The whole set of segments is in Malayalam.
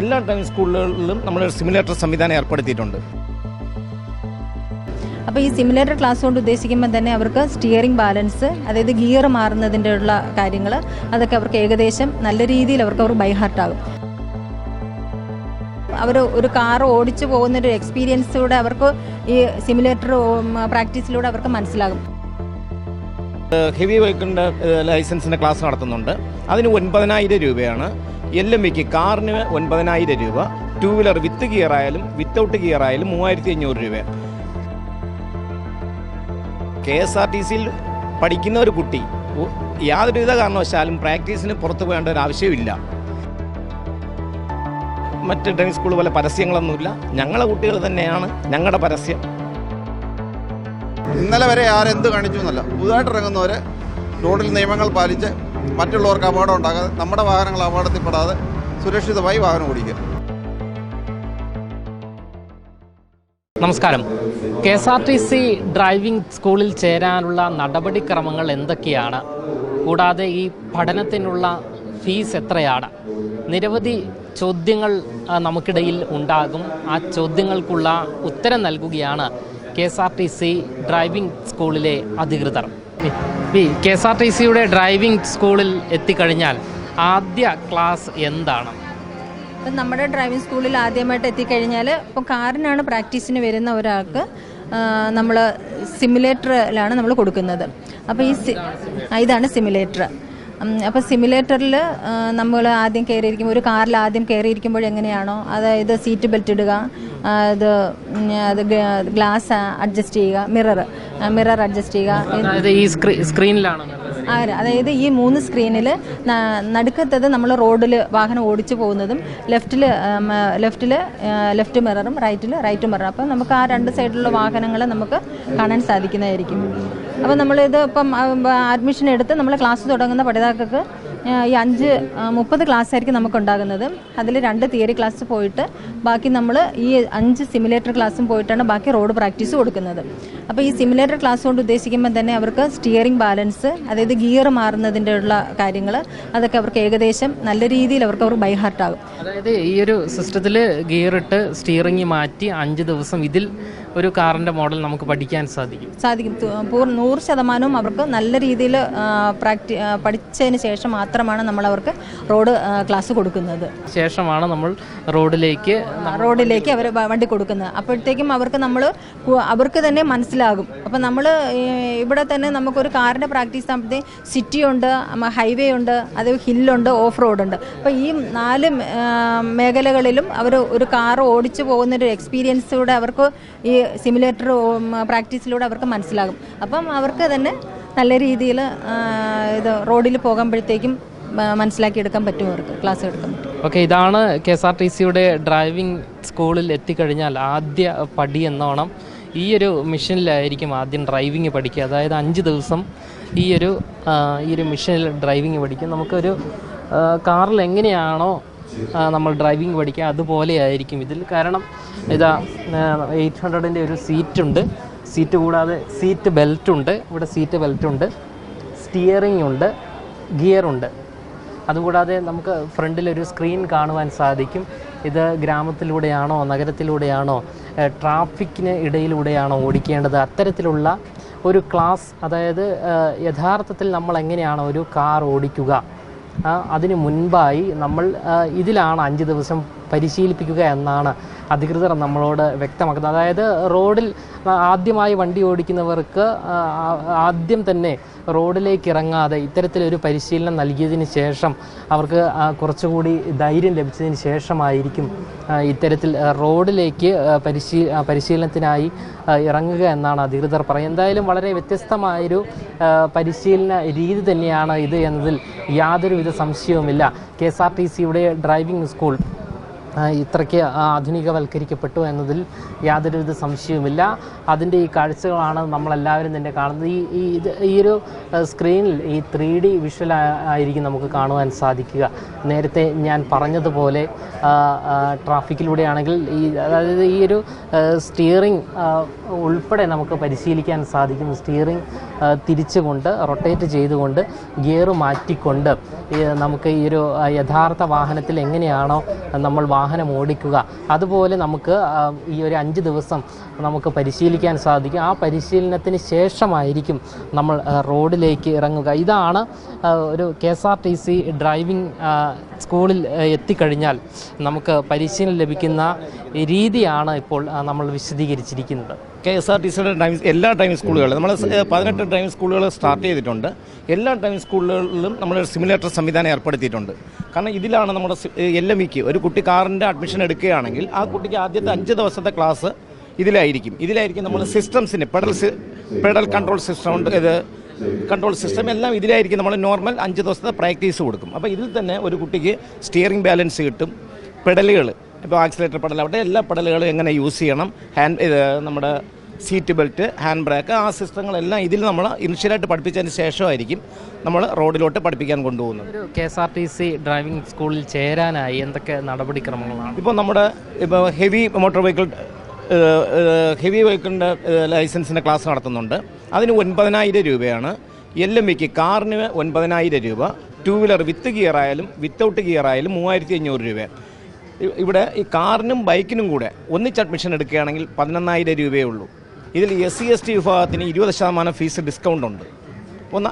എല്ലാ ഡ്രൈവിംഗ് സ്കൂളുകളിലും നമ്മൾ സിമുലേറ്റർ സംവിധാനം ഏർപ്പെടുത്തിയിട്ടുണ്ട്. അപ്പോൾ ഈ സിമുലേറ്റർ ക്ലാസ് കൊണ്ട് ഉദ്ദേശിക്കുമ്പോൾ തന്നെ അവർക്ക് സ്റ്റിയറിംഗ് ബാലൻസ് അതായത് ഗിയർ മാറുന്നതിന്റെ ഉള്ള കാര്യങ്ങൾ അതൊക്കെ അവർക്ക് ഏകദേശം നല്ല രീതിയിൽ അവർക്ക് അവർ ബൈഹാർട്ടാകും അവർ ഒരു കാർ ഓടിച്ചു പോകുന്ന ഒരു എക്സ്പീരിയൻസിലൂടെ അവർക്ക് ഈ സിമുലേറ്റർ പ്രാക്ടീസിലൂടെ അവർക്ക് മനസ്സിലാകും. ഹെവി വെഹിക്കിളിന്റെ ലൈസൻസിന്റെ ക്ലാസ് നടത്തുന്നുണ്ട്. അതിന് ഒൻപതിനായിരം രൂപയാണ് എൽ വിക്ക് കാറിന് ഒൻപതിനായിരം രൂപ ടൂ വീലർ വിത്ത് ഗിയർ ആയാലും വിത്തൗട്ട് ഗിയർ ആയാലും മൂവായിരത്തി അഞ്ഞൂറ് രൂപ. കെ എസ് ആർ ടി സിയിൽ പഠിക്കുന്ന ഒരു കുട്ടി യാതൊരുവിധ കാരണവശാലും പ്രാക്ടീസിന് പുറത്തു പോകേണ്ട ഒരു ആവശ്യമില്ല മറ്റ് ഡ്രൈവിംഗ് സ്കൂൾ പോലെ പരസ്യങ്ങളൊന്നുമില്ല. ഞങ്ങളെ കുട്ടികൾ തന്നെയാണ് ഞങ്ങളുടെ പരസ്യം. ഇന്നലെ വരെ ആരെന്ത് കാണിച്ചു എന്നല്ല. പുതുതായിട്ട് ഇറങ്ങുന്നവരെ റോഡിൽ നിയമങ്ങൾ പാലിച്ച് മറ്റുള്ളവർക്ക് അപകടം ഉണ്ടാകാതെ നമ്മുടെ വാഹനങ്ങൾ അപകടത്തിൽപ്പെടാതെ സുരക്ഷിതമായി വാഹനം ഓടിക്കുക. നമസ്കാരം. K S R T C driving സ്കൂളിൽ ചേരാനുള്ള നടപടിക്രമങ്ങൾ എന്തൊക്കെയാണ്? കൂടാതെ ഈ പഠനത്തിനുള്ള ഫീസ് എത്രയാണ്? നിരവധി ചോദ്യങ്ങൾ നമുക്കിടയിൽ ഉണ്ടാകും. ആ ചോദ്യങ്ങൾക്കുള്ള ഉത്തരം നൽകുകയാണ് K S R T C driving സ്കൂളിലെ അധികൃതർ. കെ എസ് ആർ ടി സിയുടെ ഡ്രൈവിംഗ് സ്കൂളിൽ എത്തിക്കഴിഞ്ഞാൽ ആദ്യ ക്ലാസ് എന്താണ്? ഇപ്പം നമ്മുടെ ഡ്രൈവിംഗ് സ്കൂളിൽ ആദ്യമായിട്ട് എത്തിക്കഴിഞ്ഞാൽ ഇപ്പോൾ കാറിനാണ് പ്രാക്ടീസിന് വരുന്ന ഒരാൾക്ക് നമ്മൾ സിമുലേറ്ററിലാണ് നമ്മൾ കൊടുക്കുന്നത്. അപ്പോൾ ഈ ഇതാണ് സിമുലേറ്റർ. അപ്പോൾ സിമുലേറ്ററിൽ നമ്മൾ ആദ്യം കയറിയിരിക്കുമ്പോൾ ഒരു കാറിൽ ആദ്യം കയറിയിരിക്കുമ്പോൾ എങ്ങനെയാണോ അതായത് സീറ്റ് ബെൽറ്റ് ഇടുക അത് അത് ഗ്ലാസ് അഡ്ജസ്റ്റ് ചെയ്യുക മിറർ മിറർ അഡ്ജസ്റ്റ് ചെയ്യുക. അതായത് ഈ സ്ക്രീനിലാണ് അതായത് ഈ മൂന്ന് സ്ക്രീനിൽ നടുക്കത്തത് നമ്മൾ റോഡിൽ വാഹനം ഓടിച്ചു പോകുന്നതും ലെഫ്റ്റിൽ ലെഫ്റ്റിൽ ലെഫ്റ്റ് മിററും റൈറ്റിൽ റൈറ്റ് മിററും. അപ്പം നമുക്ക് ആ രണ്ട് സൈഡിലുള്ള വാഹനങ്ങൾ നമുക്ക് കാണാൻ സാധിക്കുന്നതായിരിക്കും. അപ്പോൾ നമ്മളിത് ഇപ്പം അഡ്മിഷൻ എടുത്ത് നമ്മൾ ക്ലാസ് തുടങ്ങുന്ന പഠിതാക്കൾക്ക് ഈ അഞ്ച് മുപ്പത് ക്ലാസ് ആയിരിക്കും നമുക്ക് ഉണ്ടാകുന്നത് അതിൽ രണ്ട് തിയറി ക്ലാസ് പോയിട്ട് ബാക്കി നമ്മൾ ഈ അഞ്ച് സിമുലേറ്റർ ക്ലാസ്സും പോയിട്ടാണ് ബാക്കി റോഡ് പ്രാക്ടീസ് കൊടുക്കുന്നത്. അപ്പോൾ ഈ സിമുലേറ്റർ ക്ലാസ് കൊണ്ട് ഉദ്ദേശിക്കുമ്പോൾ തന്നെ അവർക്ക് സ്റ്റിയറിംഗ് ബാലൻസ് അതായത് ഗിയർ മാറുന്നതിന്റെ ഉള്ള കാര്യങ്ങൾ അതൊക്കെ അവർക്ക് ഏകദേശം നല്ല രീതിയിൽ അവർക്ക് അവർ ബൈഹാർട്ടാകും അതായത് ഈ ഒരു സിസ്റ്റത്തിൽ ഗിയർ ഇട്ട് സ്റ്റിയറിംഗ് മാറ്റി അഞ്ച് ദിവസം ഇതിൽ ഒരു കാറിന്റെ മോഡൽ നമുക്ക് പഠിക്കാൻ സാധിക്കും. സാധിക്കും. നൂറ് ശതമാനവും അവർക്ക് നല്ല രീതിയിൽ പ്രാക്ടി പഠിച്ചതിന് ശേഷം മാത്രമാണ് നമ്മൾ അവർക്ക് റോഡ് ക്ലാസ് കൊടുക്കുന്നത്. ശേഷമാണ് നമ്മൾ റോഡിലേക്ക് റോഡിലേക്ക് അവർ വണ്ടി കൊടുക്കുന്നത്. അപ്പോഴത്തേക്കും അവർക്ക് നമ്മൾ അവർക്ക് തന്നെ മനസ്സിലാകും. അപ്പം നമ്മൾ ഇവിടെ തന്നെ നമുക്കൊരു കാറിന്റെ പ്രാക്ടീസ് ആകുമ്പോഴത്തേക്കും സിറ്റി ഉണ്ട് ഹൈവേ ഉണ്ട് അത് ഹില്ലുണ്ട് ഓഫ് റോഡുണ്ട്. അപ്പോൾ ഈ നാല് മേഖലകളിലും അവർ ഒരു കാർ ഓടിച്ചു പോകുന്നൊരു എക്സ്പീരിയൻസിലൂടെ അവർക്ക് ഈ സിമുലേറ്റർ പ്രാക്ടീസിലൂടെ അവർക്ക് മനസ്സിലാകും. അപ്പം അവർക്ക് തന്നെ നല്ല രീതിയിൽ ഇത് റോഡിൽ പോകുമ്പോഴത്തേക്കും മനസ്സിലാക്കി മനസ്സിലാക്കിയെടുക്കാൻ പറ്റും അവർക്ക് ക്ലാസ് എടുക്കാൻ പറ്റും. ഓക്കെ ഇതാണ് കെ എസ് ആർ ടി സിയുടെ ഡ്രൈവിംഗ് സ്കൂളിൽ എത്തിക്കഴിഞ്ഞാൽ ആദ്യ പടി എന്നോണം. ഈ ഒരു മിഷനിലായിരിക്കും ആദ്യം ഡ്രൈവിംഗ് പഠിക്കുക. അതായത് അഞ്ച് ദിവസം ഈ ഒരു ഈ ഒരു മിഷനിൽ ഡ്രൈവിംഗ് പഠിക്കും. നമുക്കൊരു കാറിൽ എങ്ങനെയാണോ നമ്മൾ ഡ്രൈവിംഗ് പഠിക്കുക അതുപോലെ ആയിരിക്കും ഇതിൽ. കാരണം ഇതാ എയ്റ്റ് ഹൺഡ്രഡിന്റെ ഒരു സീറ്റുണ്ട് സീറ്റ് കൂടാതെ സീറ്റ് ബെൽറ്റ് ഉണ്ട്. ഇവിടെ സീറ്റ് ബെൽറ്റ് ഉണ്ട്. സ്റ്റിയറിംഗ് ഉണ്ട്. ഗിയർ ഉണ്ട്. അതുകൂടാതെ നമുക്ക് ഫ്രണ്ടിലൊരു സ്ക്രീൻ കാണുവാൻ സാധിക്കും. ഇത് ഗ്രാമത്തിലൂടെയാണോ നഗരത്തിലൂടെയാണോ ട്രാഫിക്കിന് ഇടയിലൂടെയാണോ ഓടിക്കേണ്ടത്? അത്തരത്തിലുള്ള ഒരു ക്ലാസ് അതായത് യഥാർത്ഥത്തിൽ നമ്മൾ എങ്ങനെയാണ് ഒരു കാർ ഓടിക്കുക? അതിന് മുൻപായി നമ്മൾ ഇതിലാണ് അഞ്ച് ദിവസം പരിശീലിപ്പിക്കുക എന്നാണ് അധികൃതർ നമ്മളോട് വ്യക്തമാക്കുന്നത് അതായത് റോഡിൽ ആദ്യമായി വണ്ടി ഓടിക്കുന്നവർക്ക് ആദ്യം തന്നെ റോഡിലേക്ക് ഇറങ്ങാതെ ഇത്തരത്തിലൊരു പരിശീലനം നൽകിയതിന് ശേഷം അവർക്ക് കുറച്ചുകൂടി ധൈര്യം ലഭിച്ചതിന് ശേഷമായിരിക്കും ഇത്തരത്തിൽ റോഡിലേക്ക് പരിശീ പരിശീലനത്തിനായി ഇറങ്ങുക എന്നാണ് അധികൃതർ പറയുന്നത്. എന്തായാലും വളരെ വ്യത്യസ്തമായൊരു പരിശീലന രീതി തന്നെയാണ് ഇത് എന്നതിൽ യാതൊരുവിധ സംശയവുമില്ല. കെ എസ് ആർ ടി സിയുടെ ഡ്രൈവിംഗ് സ്കൂൾ ഇത്രയ്ക്ക് ആധുനികവൽക്കരിക്കപ്പെട്ടു എന്നതിൽ യാതൊരുവിധ സംശയവുമില്ല. അതിന്റെ ഈ കാഴ്ചകളാണ് നമ്മളെല്ലാവരും തന്നെ കാണുന്നത്. ഈ ഈ ഇത് ഈ ഒരു സ്ക്രീനിൽ ഈ ത്രീ ഡി വിഷ്വൽ ആയിരിക്കും നമുക്ക് കാണുവാൻ സാധിക്കുക. നേരത്തെ ഞാൻ പറഞ്ഞതുപോലെ ട്രാഫിക്കിലൂടെയാണെങ്കിൽ ഈ അതായത് ഈ ഒരു സ്റ്റിയറിംഗ് ഉൾപ്പെടെ നമുക്ക് പരിശീലിക്കാൻ സാധിക്കും. സ്റ്റിയറിംഗ് തിരിച്ചുകൊണ്ട് റൊട്ടേറ്റ് ചെയ്തുകൊണ്ട് ഗിയർ മാറ്റിക്കൊണ്ട് നമുക്ക് ഈ ഒരു യഥാർത്ഥ വാഹനത്തിൽ എങ്ങനെയാണോ നമ്മൾ വാഹനം ഓടിക്കുക. അതുപോലെ നമുക്ക് ഈ ഒരു അഞ്ച് ദിവസം നമുക്ക് പരിശീലിക്കാൻ സാധിക്കും. ആ പരിശീലനത്തിന് ശേഷമായിരിക്കും നമ്മൾ റോഡിലേക്ക് ഇറങ്ങുക. ഇതാണ് ഒരു K S R T C driving സ്കൂളിൽ എത്തിക്കഴിഞ്ഞാൽ നമുക്ക് പരിശീലനം ലഭിക്കുന്ന രീതിയാണ് ഇപ്പോൾ നമ്മൾ വിശദീകരിച്ചിരിക്കുന്നത്. കെ എസ് ആർ ടി സിയുടെ ഡ്രൈവിംഗ് എല്ലാ ഡ്രൈവിംഗ് സ്കൂളുകളും നമ്മൾ പതിനെട്ട് ഡ്രൈവിംഗ് സ്കൂളുകൾ സ്റ്റാർട്ട് ചെയ്തിട്ടുണ്ട്. എല്ലാ ഡ്രൈവിംഗ് സ്കൂളുകളിലും നമ്മൾ സിമുലേറ്റർ സംവിധാനം ഏർപ്പെടുത്തിയിട്ടുണ്ട്. കാരണം ഇതിലാണ് നമ്മുടെ എൽ എം ഇക്ക് ഒരു കുട്ടി കാറിന്റെ അഡ്മിഷൻ എടുക്കുകയാണെങ്കിൽ ആ കുട്ടിക്ക് ആദ്യത്തെ അഞ്ച് ദിവസത്തെ ക്ലാസ് ഇതിലായിരിക്കും. ഇതിലായിരിക്കും നമ്മൾ സിസ്റ്റംസിന് പെഡൽ പെഡൽ കൺട്രോൾ സിസ്റ്റം ഉണ്ട് ഇത് കൺട്രോൾ സിസ്റ്റം എല്ലാം ഇതിലായിരിക്കും. നമ്മൾ നോർമൽ അഞ്ച് ദിവസത്തെ പ്രാക്ടീസ് കൊടുക്കും. അപ്പോൾ ഇതിൽ തന്നെ ഒരു കുട്ടിക്ക് സ്റ്റിയറിംഗ് ബാലൻസ് കിട്ടും. പെഡലുകൾ ഇപ്പോൾ ആക്സിലേറ്റർ പെഡൽ അവിടെ എല്ലാ പെഡലുകളും എങ്ങനെ യൂസ് ചെയ്യണം? ഹാൻഡ് ഇത് നമ്മുടെ സീറ്റ് ബെൽറ്റ് ഹാൻഡ് ബ്രേക്ക് ആ സിസ്റ്റങ്ങളെല്ലാം ഇതിൽ നമ്മൾ ഇനിഷ്യലായിട്ട് പഠിപ്പിച്ചതിന് ശേഷമായിരിക്കും നമ്മൾ റോഡിലോട്ട് പഠിപ്പിക്കാൻ കൊണ്ടുപോകുന്നത്. ഒരു K S R T C driving സ്കൂളിൽ ചേരാനായി എന്തൊക്കെ നടപടിക്രമങ്ങളാണ്? ഇപ്പോൾ നമ്മുടെ ഇപ്പോൾ ഹെവി മോട്ടോർ വെഹിക്കിൾ ഹെവി വെഹിക്കിളിന്റെ ലൈസൻസിന്റെ ക്ലാസ് നടത്തുന്നുണ്ട്. അതിന് ഒൻപതിനായിരം രൂപയാണ്. എൽ എം വിക്ക് കാറിന് ഒൻപതിനായിരം രൂപ. ടു വീലർ വിത്ത് ഗിയർ ആയാലും വിത്തൗട്ട് ഗിയർ ആയാലും മൂവായിരത്തി അഞ്ഞൂറ് രൂപ ഇവിടെ ഈ കാറിനും ബൈക്കിനും കൂടെ ഒന്നിച്ച് അഡ്മിഷൻ എടുക്കുകയാണെങ്കിൽ പതിനൊന്നായിരം രൂപയേ ഉള്ളൂ. ഇതിൽ എസ് സി എസ് ടി വിഭാഗത്തിന് ഇരുപത് ശതമാനം ഫീസ് ഡിസ്കൗണ്ട് ഉണ്ട്. ഒന്ന്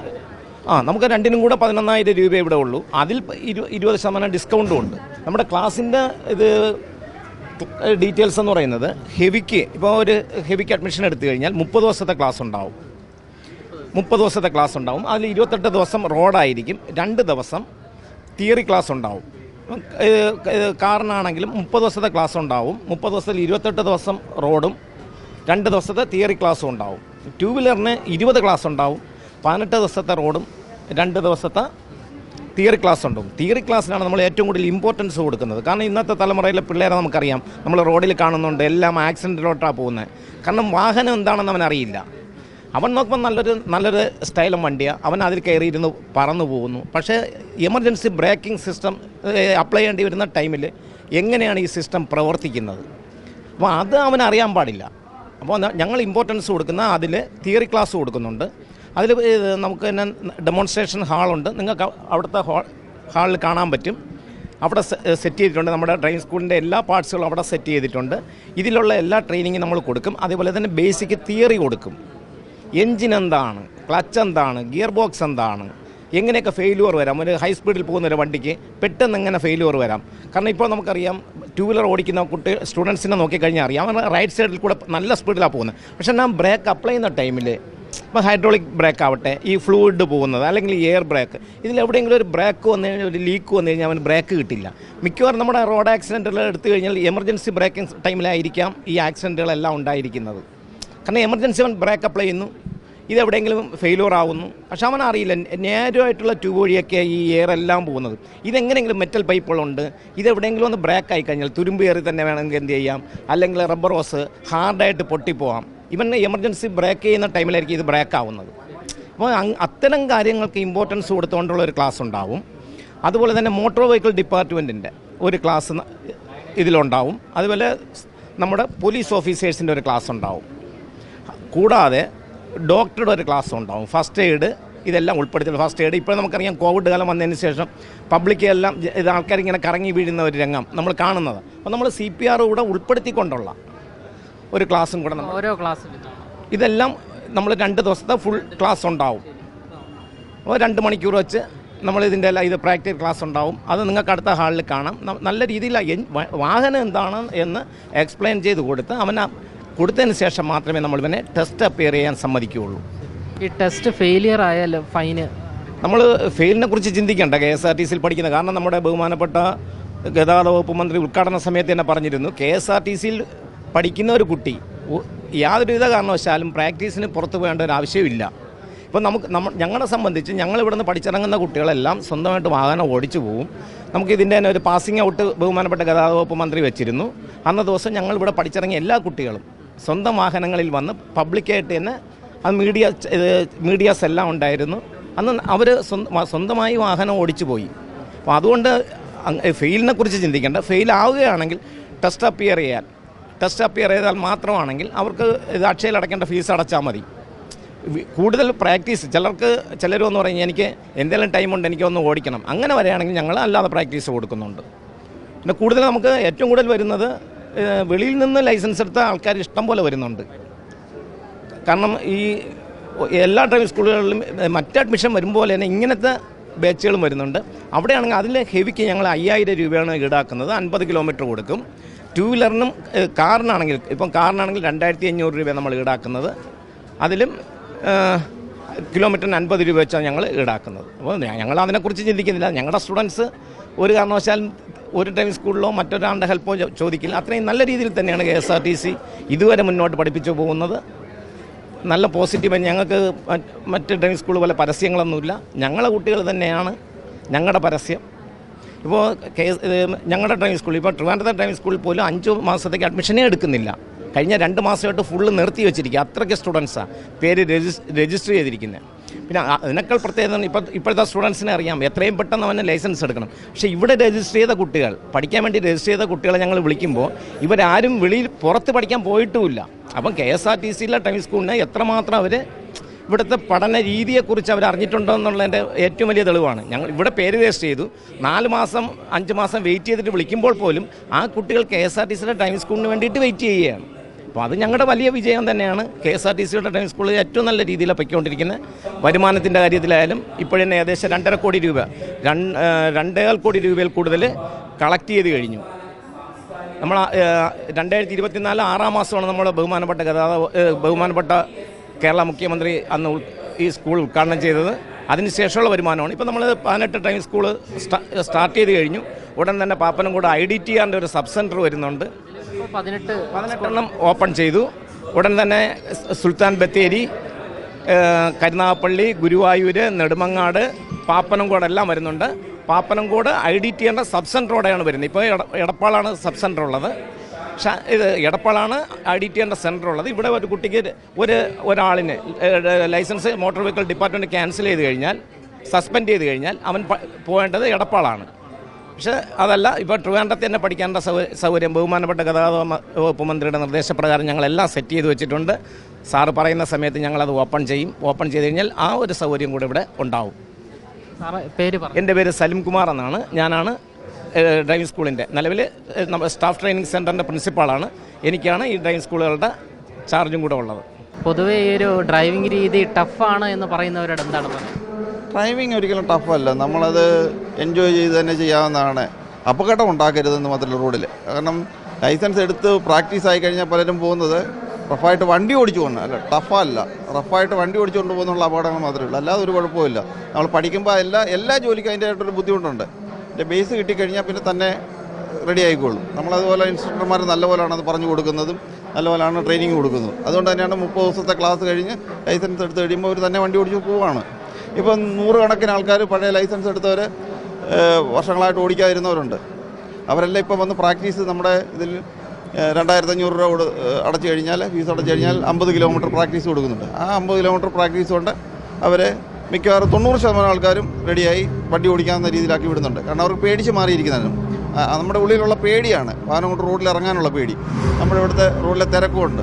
ആ നമുക്ക് രണ്ടിനും കൂടെ പതിനൊന്നായിരം രൂപ ഇവിടെ ഉള്ളൂ. അതിൽ ഇരു ഇരുപത് ശതമാനം ഡിസ്കൗണ്ടും ഉണ്ട്. നമ്മുടെ ക്ലാസ്സിന്റെ ഇത് ഡീറ്റെയിൽസ് എന്ന് പറയുന്നത് ഹെവിക്ക് ഇപ്പോൾ ഒരു ഹെവിക്ക് അഡ്മിഷൻ എടുത്തു കഴിഞ്ഞാൽ മുപ്പത് ദിവസത്തെ ക്ലാസ് ഉണ്ടാവും. മുപ്പത് ദിവസത്തെ ക്ലാസ് ഉണ്ടാവും. അതിൽ ഇരുപത്തെട്ട് ദിവസം റോഡായിരിക്കും. രണ്ട് ദിവസം തിയറി ക്ലാസ് ഉണ്ടാവും. കാറിനാണെങ്കിലും മുപ്പത് ദിവസത്തെ ക്ലാസ് ഉണ്ടാവും. മുപ്പത് ദിവസത്തിൽ ഇരുപത്തെട്ട് ദിവസം റോഡും രണ്ട് ദിവസത്തെ തിയറി ക്ലാസ്സും ഉണ്ടാവും. ടൂ വീലറിന് ഇരുപത് ക്ലാസ് ഉണ്ടാവും. പതിനെട്ട് ദിവസത്തെ റോഡും രണ്ട് ദിവസത്തെ തിയറി ക്ലാസ് ഉണ്ടാവും. തിയറി ക്ലാസ്സിനാണ് നമ്മൾ ഏറ്റവും കൂടുതൽ ഇമ്പോർട്ടൻസ് കൊടുക്കുന്നത്. കാരണം ഇന്നത്തെ തലമുറയിലെ പിള്ളേരെ നമുക്കറിയാം. നമ്മൾ റോഡിൽ കാണുന്നുണ്ട്. എല്ലാം ആക്സിഡന്റിലോട്ടാണ് പോകുന്നത്. കാരണം വാഹനം എന്താണെന്ന് അവൻ അറിയില്ല അവൻ നോക്കുമ്പോൾ നല്ലൊരു നല്ലൊരു സ്റ്റൈലും വണ്ടിയാണ് അവൻ അതിൽ കയറിയിരുന്ന് പറന്നു പോകുന്നു. പക്ഷേ എമർജൻസി ബ്രേക്കിംഗ് സിസ്റ്റം അപ്ലൈ ചെയ്യേണ്ടി വരുന്ന ടൈമിൽ എങ്ങനെയാണ് ഈ സിസ്റ്റം പ്രവർത്തിക്കുന്നത്? അപ്പോൾ അത് അവൻ അറിയാൻ പാടില്ല. അപ്പോൾ ഞങ്ങൾ ഇമ്പോർട്ടൻസ് കൊടുക്കുന്ന അതിൽ തിയറി ക്ലാസ് കൊടുക്കുന്നുണ്ട്. അതിൽ നമുക്ക് തന്നെ ഡെമോൺസ്ട്രേഷൻ ഹാളുണ്ട് നിങ്ങൾക്ക് അവ- അവിടുത്തെ ഹാൾ ഹാളിൽ കാണാൻ പറ്റും. അവിടെ സെറ്റ് ചെയ്തിട്ടുണ്ട്. നമ്മുടെ ഡ്രൈവിംഗ് സ്കൂളിന്റെ എല്ലാ പാർട്സുകളും അവിടെ സെറ്റ് ചെയ്തിട്ടുണ്ട്. ഇതിലുള്ള എല്ലാ ട്രെയിനിങ്ങും നമ്മൾ കൊടുക്കും. അതേപോലെ തന്നെ ബേസിക് തിയറി കൊടുക്കും. എൻജിൻ എന്താണ്? ക്ലച്ച് എന്താണ്? ഗിയർ ബോക്സ് എന്താണ്? എങ്ങനെയൊക്കെ ഫെയിലുവർ വരാം? ഒരു ഹൈ സ്പീഡിൽ പോകുന്ന ഒരു വണ്ടിക്ക് പെട്ടെന്ന് എങ്ങനെ ഫെയിലുവർ വരാം? കാരണം ഇപ്പോൾ നമുക്കറിയാം ടു വീലർ ഓടിക്കുന്ന കുട്ടി സ്റ്റുഡൻസിനെ നോക്കിക്കഴിഞ്ഞാൽ അറിയാം. അവർ റൈറ്റ് സൈഡിൽ കൂടെ നല്ല സ്പീഡിലാണ് പോകുന്നത്. പക്ഷേ നാം ബ്രേക്ക് അപ്ലൈ ചെയ്യുന്ന ടൈമിൽ ഇപ്പോൾ ഹൈഡ്രോളിക് ബ്രേക്ക് ആവട്ടെ ഈ ഫ്ലൂയിഡ് പോകുന്നത് അല്ലെങ്കിൽ എയർ ബ്രേക്ക് ഇതിൽ എവിടെയെങ്കിലും ഒരു ബ്രേക്ക് വന്നു കഴിഞ്ഞാൽ ഒരു ലീക്ക് വന്നു കഴിഞ്ഞാൽ അവന് ബ്രേക്ക് കിട്ടില്ല. മിക്കവാറും നമ്മുടെ റോഡ് ആക്സിഡന്റുകൾ എടുത്തു കഴിഞ്ഞാൽ എമർജൻസി ബ്രേക്കിംഗ് ടൈമിലായിരിക്കാം ഈ ആക്സിഡന്റുകളെല്ലാം ഉണ്ടായിരിക്കുന്നത്. കാരണം എമർജൻസി അവൻ ബ്രേക്ക് അപ്ലൈ ചെയ്യുന്നു. ഇതെവിടെയെങ്കിലും ഫെയിലൂർ ആവുന്നു. പക്ഷെ അവൻ അറിയില്ല നേരമായിട്ടുള്ള ട്യൂബ് വഴിയൊക്കെ ഈ എയർ എല്ലാം പോകുന്നത്. ഇതെങ്ങനെയെങ്കിലും മെറ്റൽ പൈപ്പുകളുണ്ട് ഇതെവിടെയെങ്കിലും ഒന്ന് ബ്രേക്ക് ആയി കഴിഞ്ഞാൽ തുരുമ്പ് കയറി തന്നെ വേണമെങ്കിൽ എന്ത് ചെയ്യാം? അല്ലെങ്കിൽ റബ്ബർ ഹോസ് ഹാർഡായിട്ട് പൊട്ടിപ്പോവാം. ഇവൻ എമർജൻസി ബ്രേക്ക് ചെയ്യുന്ന ടൈമിലായിരിക്കും ഇത് ബ്രേക്ക് ആവുന്നത്. അപ്പോൾ അത്തരം കാര്യങ്ങൾക്ക് ഇമ്പോർട്ടൻസ് കൊടുത്തുകൊണ്ടുള്ള ഒരു ക്ലാസ് ഉണ്ടാവും. അതുപോലെ തന്നെ മോട്ടോർ വെഹിക്കിൾ ഡിപ്പാർട്ട്മെന്റിന്റെ ഒരു ക്ലാസ് ഇതിലുണ്ടാവും. അതുപോലെ നമ്മുടെ പോലീസ് ഓഫീസേഴ്സിന്റെ ഒരു ക്ലാസ് ഉണ്ടാവും. കൂടാതെ ഡോക്ടറുടെ ഒരു ക്ലാസ് ഉണ്ടാവും. ഫസ്റ്റ് എയ്ഡ് ഇതെല്ലാം ഉൾപ്പെടുത്തി ഫസ്റ്റ് എയ്ഡ് ഇപ്പോൾ നമുക്കറിയാം കോവിഡ് കാലം വന്നതിന് ശേഷം പബ്ലിക് എല്ലാം ഇത് ആൾക്കാരിങ്ങനെ കറങ്ങി വീഴുന്ന ഒരു രംഗം നമ്മൾ കാണുന്നത്. അപ്പോൾ നമ്മൾ സി പി ആർ കൂടെ ഉൾപ്പെടുത്തിക്കൊണ്ടുള്ള ഒരു ക്ലാസ്സും കൂടെ നമ്മൾ ഓരോ ക്ലാസ്സിലും ഇതെല്ലാം നമ്മൾ രണ്ട് ദിവസത്തെ ഫുൾ ക്ലാസ് ഉണ്ടാവും. അപ്പോൾ രണ്ട് മണിക്കൂർ വെച്ച് നമ്മൾ ഇതിന്റെ എല്ലാം ഇത് പ്രാക്ടിക്കൽ ക്ലാസ് ഉണ്ടാവും. അത് നിങ്ങൾക്ക് അടുത്ത ഹാളിൽ കാണാം. നല്ല രീതിയിൽ വാഹനം എന്താണ് എന്ന് എക്സ്പ്ലെയിൻ ചെയ്ത് കൊടുത്ത് അവന് കൊടുത്തതിന് ശേഷം മാത്രമേ നമ്മൾ ഇവനെ ടെസ്റ്റ് അപ്പിയർ ചെയ്യാൻ സമ്മതിക്കുകയുള്ളൂ. ഈ ടെസ്റ്റ് ഫെയിലിയർ ആയാലും ഫൈന് നമ്മൾ ഫെയിലിനെ കുറിച്ച് ചിന്തിക്കേണ്ട. കെ എസ് ആർ ടി സിയിൽ പഠിക്കുന്നത് കാരണം നമ്മുടെ ബഹുമാനപ്പെട്ട ഗതാഗത വകുപ്പ് മന്ത്രി ഉദ്ഘാടന സമയത്ത് തന്നെ പറഞ്ഞിരുന്നു. കെ എസ് ആർ ടി സിയിൽ പഠിക്കുന്ന ഒരു കുട്ടി യാതൊരു യാതൊരുവിധ കാരണവശാലും പ്രാക്ടീസിന് പുറത്തു പോകേണ്ട ഒരു ആവശ്യമില്ല. ഇപ്പം നമുക്ക് നമ്മൾ ഞങ്ങളെ സംബന്ധിച്ച് ഞങ്ങൾ ഇവിടുന്ന് പഠിച്ചിറങ്ങുന്ന കുട്ടികളെല്ലാം സ്വന്തമായിട്ട് വാഹനം ഓടിച്ചു പോകും നമുക്ക് ഇതിന്റെ തന്നെ ഒരു പാസിംഗ് ഔട്ട് ബഹുമാനപ്പെട്ട ഗതാഗത വകുപ്പ് മന്ത്രി വെച്ചിരുന്നു. അന്ന ദിവസം ഞങ്ങൾ ഇവിടെ പഠിച്ചിറങ്ങിയ എല്ലാ കുട്ടികളും സ്വന്തം വാഹനങ്ങളിൽ വന്ന് പബ്ലിക്കായിട്ട് തന്നെ അത് മീഡിയ മീഡിയാസ് എല്ലാം ഉണ്ടായിരുന്നു. അന്ന് അവർ സ്വന്തമായി വാഹനം ഓടിച്ചു പോയി അപ്പോൾ അതുകൊണ്ട് ഫെയിലിനെ കുറിച്ച് ചിന്തിക്കേണ്ട. ഫെയിൽ ആവുകയാണെങ്കിൽ ടെസ്റ്റ് അപ്പിയർ ചെയ്യാൻ. ടെസ്റ്റ് അപ്പിയർ ചെയ്താൽ മാത്രമാണെങ്കിൽ അവർക്ക് ഇത് അക്ഷയിൽ അടയ്ക്കേണ്ട ഫീസ് അടച്ചാൽ മതി. കൂടുതൽ പ്രാക്ടീസ് ചിലർക്ക് ചിലർ എന്ന് പറഞ്ഞാൽ എനിക്ക് എന്തെങ്കിലും ടൈമുണ്ട് എനിക്കൊന്ന് ഓടിക്കണം. അങ്ങനെ വരികയാണെങ്കിൽ ഞങ്ങൾ അല്ലാതെ പ്രാക്ടീസ് കൊടുക്കുന്നുണ്ട്. പിന്നെ കൂടുതൽ നമുക്ക് ഏറ്റവും കൂടുതൽ വരുന്നത് വെളിയിൽ നിന്ന് ലൈസൻസ് എടുത്ത ആൾക്കാർ ഇഷ്ടം പോലെ വരുന്നുണ്ട്. കാരണം ഈ എല്ലാ ഡ്രൈവിംഗ് സ്കൂളുകളിലും മറ്റ് അഡ്മിഷൻ വരുമ്പോൾ തന്നെ ഇങ്ങനത്തെ ബാച്ചുകളും വരുന്നുണ്ട്. അവിടെയാണെങ്കിൽ അതിൽ ഹെവിക്ക് ഞങ്ങൾ അയ്യായിരം രൂപയാണ് ഈടാക്കുന്നത്. അൻപത് കിലോമീറ്റർ കൊടുക്കും. ടു വീലറിനും കാറിനാണെങ്കിൽ ഇപ്പം കാറിനാണെങ്കിൽ രണ്ടായിരത്തി അഞ്ഞൂറ് രൂപ നമ്മൾ ഈടാക്കുന്നത്. അതിലും കിലോമീറ്ററിന് അൻപത് രൂപ വെച്ചാണ് ഞങ്ങൾ ഈടാക്കുന്നത്. അപ്പോൾ ഞങ്ങൾ അതിനെക്കുറിച്ച് ചിന്തിക്കുന്നില്ല. ഞങ്ങളുടെ സ്റ്റുഡൻസ് ഒരു കാരണവശാലും ഒരു ഡ്രൈവിംഗ് സ്കൂളിലോ മറ്റൊരാളുടെ ഹെൽപ്പോ ചോദിക്കില്ല. അത്രയും നല്ല രീതിയിൽ തന്നെയാണ് K S R T C ഇതുവരെ മുന്നോട്ട് പഠിപ്പിച്ചു പോകുന്നത്. നല്ല പോസിറ്റീവ് ഞങ്ങൾക്ക് മറ്റ് ഡ്രൈവിംഗ് സ്കൂൾ പോലെ പരസ്യങ്ങളൊന്നുമില്ല. ഞങ്ങളെ കുട്ടികൾ തന്നെയാണ് ഞങ്ങളുടെ പരസ്യം. ഇപ്പോൾ കേസ് ഞങ്ങളുടെ ഡ്രൈവിംഗ് സ്കൂൾ ഇപ്പോൾ ട്രിവാൻഡ്രത്തെ ഡ്രൈവിംഗ് സ്കൂളിൽ പോലും അഞ്ച് മാസത്തേക്ക് അഡ്മിഷനേ എടുക്കുന്നില്ല. കഴിഞ്ഞ രണ്ട് മാസമായിട്ട് ഫുള്ള് നിർത്തി വെച്ചിരിക്കുക. അത്രയ്ക്ക് സ്റ്റുഡൻസാണ് പേര് രജിസ് രജിസ്റ്റർ ചെയ്തിരിക്കുന്നത് പിന്നെ അതിനേക്കാൾ പ്രത്യേകത ഇപ്പോൾ ഇപ്പോഴത്തെ സ്റ്റുഡൻസിനെ അറിയാം. എത്രയും പെട്ടെന്ന് അവന് ലൈസൻസ് എടുക്കണം. പക്ഷേ ഇവിടെ രജിസ്റ്റർ ചെയ്ത കുട്ടികൾ പഠിക്കാൻ വേണ്ടി രജിസ്റ്റർ ചെയ്ത കുട്ടികളെ ഞങ്ങൾ വിളിക്കുമ്പോൾ ഇവരാരും വെളിയിൽ പുറത്ത് പഠിക്കാൻ പോയിട്ടുമില്ല. അപ്പം കെ എസ് ആർ ടി സിയിലെ ടൈം സ്കൂളിന് എത്രമാത്രം അവർ ഇവിടുത്തെ പഠന രീതിയെക്കുറിച്ച് അവർ അറിഞ്ഞിട്ടുണ്ടോ എന്നുള്ളതിന്റെ ഏറ്റവും വലിയ തെളിവാണ്. ഞങ്ങൾ ഇവിടെ പേര് രജിസ്റ്റർ ചെയ്തു. നാല് മാസം അഞ്ച് മാസം വെയിറ്റ് ചെയ്തിട്ട് വിളിക്കുമ്പോൾ പോലും ആ കുട്ടികൾ കെ എസ് ആർ ടി സിയുടെ ടൈം സ്കൂളിന് വേണ്ടിയിട്ട് വെയിറ്റ് ചെയ്യുകയാണ്. അപ്പോൾ അത് ഞങ്ങളുടെ വലിയ വിജയം തന്നെയാണ്. കെ എസ് ആർ ടി സിയുടെ ഡ്രൈവിംഗ് സ്കൂളിൽ ഏറ്റവും നല്ല രീതിയിലാണ് പൊയ്ക്കൊണ്ടിരിക്കുന്നത്. വരുമാനത്തിന്റെ കാര്യത്തിലായാലും ഇപ്പോഴന്നെ ഏകദേശം രണ്ടര കോടി രൂപ രണ്ട് രണ്ടേകാൽ കോടി രൂപയിൽ കൂടുതൽ കളക്ട് ചെയ്ത് കഴിഞ്ഞു. നമ്മൾ രണ്ടായിരത്തി ഇരുപത്തിനാല് ആറാം മാസമാണ് നമ്മുടെ ബഹുമാനപ്പെട്ട ഗതാഗത ബഹുമാനപ്പെട്ട കേരള മുഖ്യമന്ത്രി അന്ന് ഈ സ്കൂൾ ഉദ്ഘാടനം ചെയ്തത്. അതിനുശേഷമുള്ള വരുമാനമാണ്. ഇപ്പോൾ നമ്മൾ പതിനെട്ട് ടൈം സ്കൂൾ സ്റ്റാർട്ട് ചെയ്ത് കഴിഞ്ഞു. ഉടൻ തന്നെ പാപ്പനംകൂട് ഐ ഡി ടി ആറിന്റെ ഒരു സബ് സെന്റർ വരുന്നുണ്ട്. പതിനെട്ട് പതിനെട്ടെണ്ണം ഓപ്പൺ ചെയ്തു. ഉടൻ തന്നെ സുൽത്താൻ ബത്തേരി കരുനാഗപ്പള്ളി ഗുരുവായൂർ നെടുമങ്ങാട് പാപ്പനംകോട് എല്ലാം വരുന്നുണ്ട്. പാപ്പനംകോട് ഐ ഡി ടി എന്റെ സബ് സെന്ററോടെയാണ് വരുന്നത്. ഇപ്പോൾ എട- എടപ്പാളാണ് സബ് സെന്റർ ഉള്ളത് ഇത് എടപ്പാളാണ് ഐ ഡി ടി എന്റെ സെന്റർ ഉള്ളത് ഇവിടെ ഒരു കുട്ടിക്ക് ഒരു ഒരാളിന് licence motor vehicle department cancel ചെയ്ത് കഴിഞ്ഞാൽ സസ്പെൻഡ് ചെയ്ത് കഴിഞ്ഞാൽ അവൻ പോകേണ്ടത് എടപ്പാളാണ്. പക്ഷേ അതല്ല ഇപ്പോൾ ട്രിവാൻഡ്രത്ത് തന്നെ പഠിക്കാനുള്ള സൗ സൗകര്യം ബഹുമാനപ്പെട്ട ഗതാഗത വകുപ്പ് മന്ത്രിയുടെ നിർദ്ദേശപ്രകാരം ഞങ്ങളെല്ലാം സെറ്റ് ചെയ്ത് വെച്ചിട്ടുണ്ട്. സാറ് പറയുന്ന സമയത്ത് ഞങ്ങളത് ഓപ്പൺ ചെയ്യും. ഓപ്പൺ ചെയ്ത് കഴിഞ്ഞാൽ ആ ഒരു സൗകര്യം കൂടെ ഇവിടെ ഉണ്ടാവും. പേര് എന്റെ പേര് സലിം കുമാർ എന്നാണ്. ഞാനാണ് ഡ്രൈവിംഗ് സ്കൂളിന്റെ നിലവിൽ സ്റ്റാഫ് ട്രെയിനിങ് സെന്ററിന്റെ പ്രിൻസിപ്പാളാണ് എനിക്കാണ് ഈ ഡ്രൈവിംഗ് സ്കൂളുകളുടെ ചാർജും കൂടെ ഉള്ളത്. പൊതുവേ ഈ ഒരു ഡ്രൈവിംഗ് രീതി ടഫാണ് എന്ന് പറയുന്നവരോട് എന്താണ് പറയുന്നത് ഡ്രൈവിംഗ് ഒരിക്കലും ടഫല്ല നമ്മളത് എൻജോയ് ചെയ്ത് തന്നെ ചെയ്യാവുന്നതാണ്. അപകടം ഉണ്ടാക്കരുതെന്ന് മാത്രമല്ല റോഡിൽ കാരണം ലൈസൻസ് എടുത്ത് പ്രാക്ടീസ് ആയി കഴിഞ്ഞാൽ പലരും പോകുന്നത് റഫായിട്ട് വണ്ടി ഓടിച്ചു പോകുന്നത് അല്ല ടഫല്ല റഫായിട്ട് വണ്ടി ഓടിച്ചുകൊണ്ട് പോകുന്നുള്ള അപകടങ്ങൾ മാത്രമേ ഉള്ളൂ. അല്ലാതെ ഒരു കുഴപ്പമില്ല നമ്മൾ പഠിക്കുമ്പോൾ എല്ലാ എല്ലാ ജോലിക്കും അതിന്റെതായിട്ടൊരു ബുദ്ധിമുട്ടുണ്ട്. എന്റെ ബേസ് കിട്ടിക്കഴിഞ്ഞാൽ പിന്നെ തന്നെ റെഡി ആയിക്കോളും. നമ്മളതുപോലെ ഇൻസ്ട്രക്ടർമാർ നല്ലപോലെയാണ് അത് പറഞ്ഞു കൊടുക്കുന്നതും നല്ലപോലെയാണ് ട്രെയിനിങ് കൊടുക്കുന്നതും. അതുകൊണ്ട് തന്നെയാണ് മുപ്പത് ദിവസത്തെ ക്ലാസ് കഴിഞ്ഞ് ലൈസൻസ് എടുത്ത് കഴിയുമ്പോൾ അവർ തന്നെ വണ്ടി ഓടിച്ച് പോവുകയാണ് ഇപ്പം നൂറുകണക്കിന് ആൾക്കാർ പഴയ ലൈസൻസ് എടുത്തവർ വർഷങ്ങളായിട്ട് ഓടിക്കാതിരുന്നവരുണ്ട്. അവരെല്ലാം ഇപ്പം വന്ന് പ്രാക്ടീസ് നമ്മുടെ ഇതിൽ രണ്ടായിരത്തി അഞ്ഞൂറ് രൂപ അടച്ചു കഴിഞ്ഞാൽ ഫീസ് അടച്ചു കഴിഞ്ഞാൽ അമ്പത് കിലോമീറ്റർ പ്രാക്ടീസ് കൊടുക്കുന്നുണ്ട്. ആ അമ്പത് കിലോമീറ്റർ പ്രാക്ടീസ് കൊണ്ട് അവരെ മിക്കവാറും തൊണ്ണൂറ് ശതമാനം ആൾക്കാരും റെഡിയായി വണ്ടി ഓടിക്കാവുന്ന രീതിയിലാക്കി വിടുന്നുണ്ട്. കാരണം അവർക്ക് പേടിച്ച് മാറിയിരിക്കുന്നതിനും നമ്മുടെ ഉള്ളിലുള്ള പേടിയാണ്. വാഹനം കൊണ്ട് റോഡിൽ ഇറങ്ങാനുള്ള പേടി. നമ്മുടെ ഇവിടുത്തെ റോഡിലെ തിരക്കുമുണ്ട്.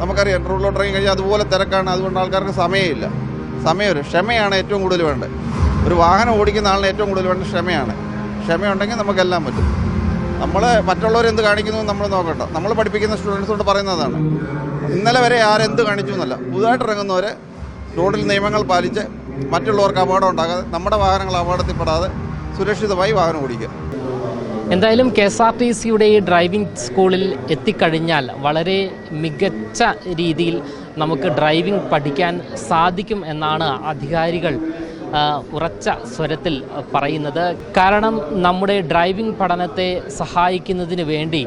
നമുക്കറിയാം റോഡിലോട്ട് ഇറങ്ങി കഴിഞ്ഞാൽ അതുപോലെ തിരക്കാണ്. അതുകൊണ്ട് ആൾക്കാർക്ക് സമയമില്ല. സമയം ക്ഷമയാണ് ഏറ്റവും കൂടുതൽ വേണ്ടത്. ഒരു വാഹനം ഓടിക്കുന്ന ആളിന് ഏറ്റവും കൂടുതൽ വേണ്ടത് ക്ഷമയാണ്. ക്ഷമയുണ്ടെങ്കിൽ നമുക്കെല്ലാം പറ്റും. നമ്മൾ മറ്റുള്ളവരെന്ത് കാണിക്കുന്നു നമ്മൾ നോക്കണ്ട. നമ്മൾ പഠിപ്പിക്കുന്ന സ്റ്റുഡൻസോട് പറയുന്നതാണ്. ഇന്നലെ വരെ ആരെന്ത് കാണിച്ചു എന്നല്ല. പുതുതായിട്ട് ഇറങ്ങുന്നവർ റോഡിൽ നിയമങ്ങൾ പാലിച്ച് മറ്റുള്ളവർക്ക് അപകടം ഉണ്ടാകാതെ നമ്മുടെ വാഹനങ്ങൾ അപകടത്തിൽപ്പെടാതെ സുരക്ഷിതമായി വാഹനം ഓടിക്കുക. എന്തായാലും കെ എസ് ആർ ടി സിയുടെ ഈ ഡ്രൈവിംഗ് സ്കൂളിൽ എത്തിക്കഴിഞ്ഞാൽ വളരെ മികച്ച രീതിയിൽ നമുക്ക് ഡ്രൈവിംഗ് പഠിക്കാൻ സാധിക്കും എന്നാണ് അധികാരികൾ ഉറച്ച സ്വരത്തിൽ പറയുന്നത്. കാരണം നമ്മുടെ ഡ്രൈവിംഗ് പഠനത്തെ സഹായിക്കുന്നതിന് വേണ്ടി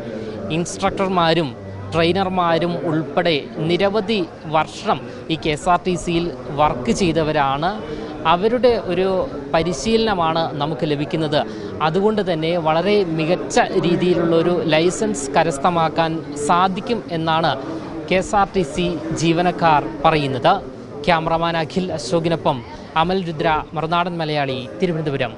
ഇൻസ്ട്രക്ടർമാരും ട്രെയിനർമാരും ഉൾപ്പെടെ നിരവധി വർഷം ഈ കെ എസ് ആർ ടി സിയിൽ വർക്ക് ചെയ്തവരാണ്. അവരുടെ ഒരു പരിശീലനമാണ് നമുക്ക് ലഭിക്കുന്നത്. അതുകൊണ്ട് തന്നെ വളരെ മികച്ച രീതിയിലുള്ള ഒരു ലൈസൻസ് കരസ്ഥമാക്കാൻ സാധിക്കും എന്നാണ് K S R T C ജീവനക്കാർ പറയുന്നത്. ക്യാമറമാൻ അഖിൽ അശോകിനൊപ്പം അമൽ രുദ്ര മറുനാടൻ മലയാളി തിരുവനന്തപുരം.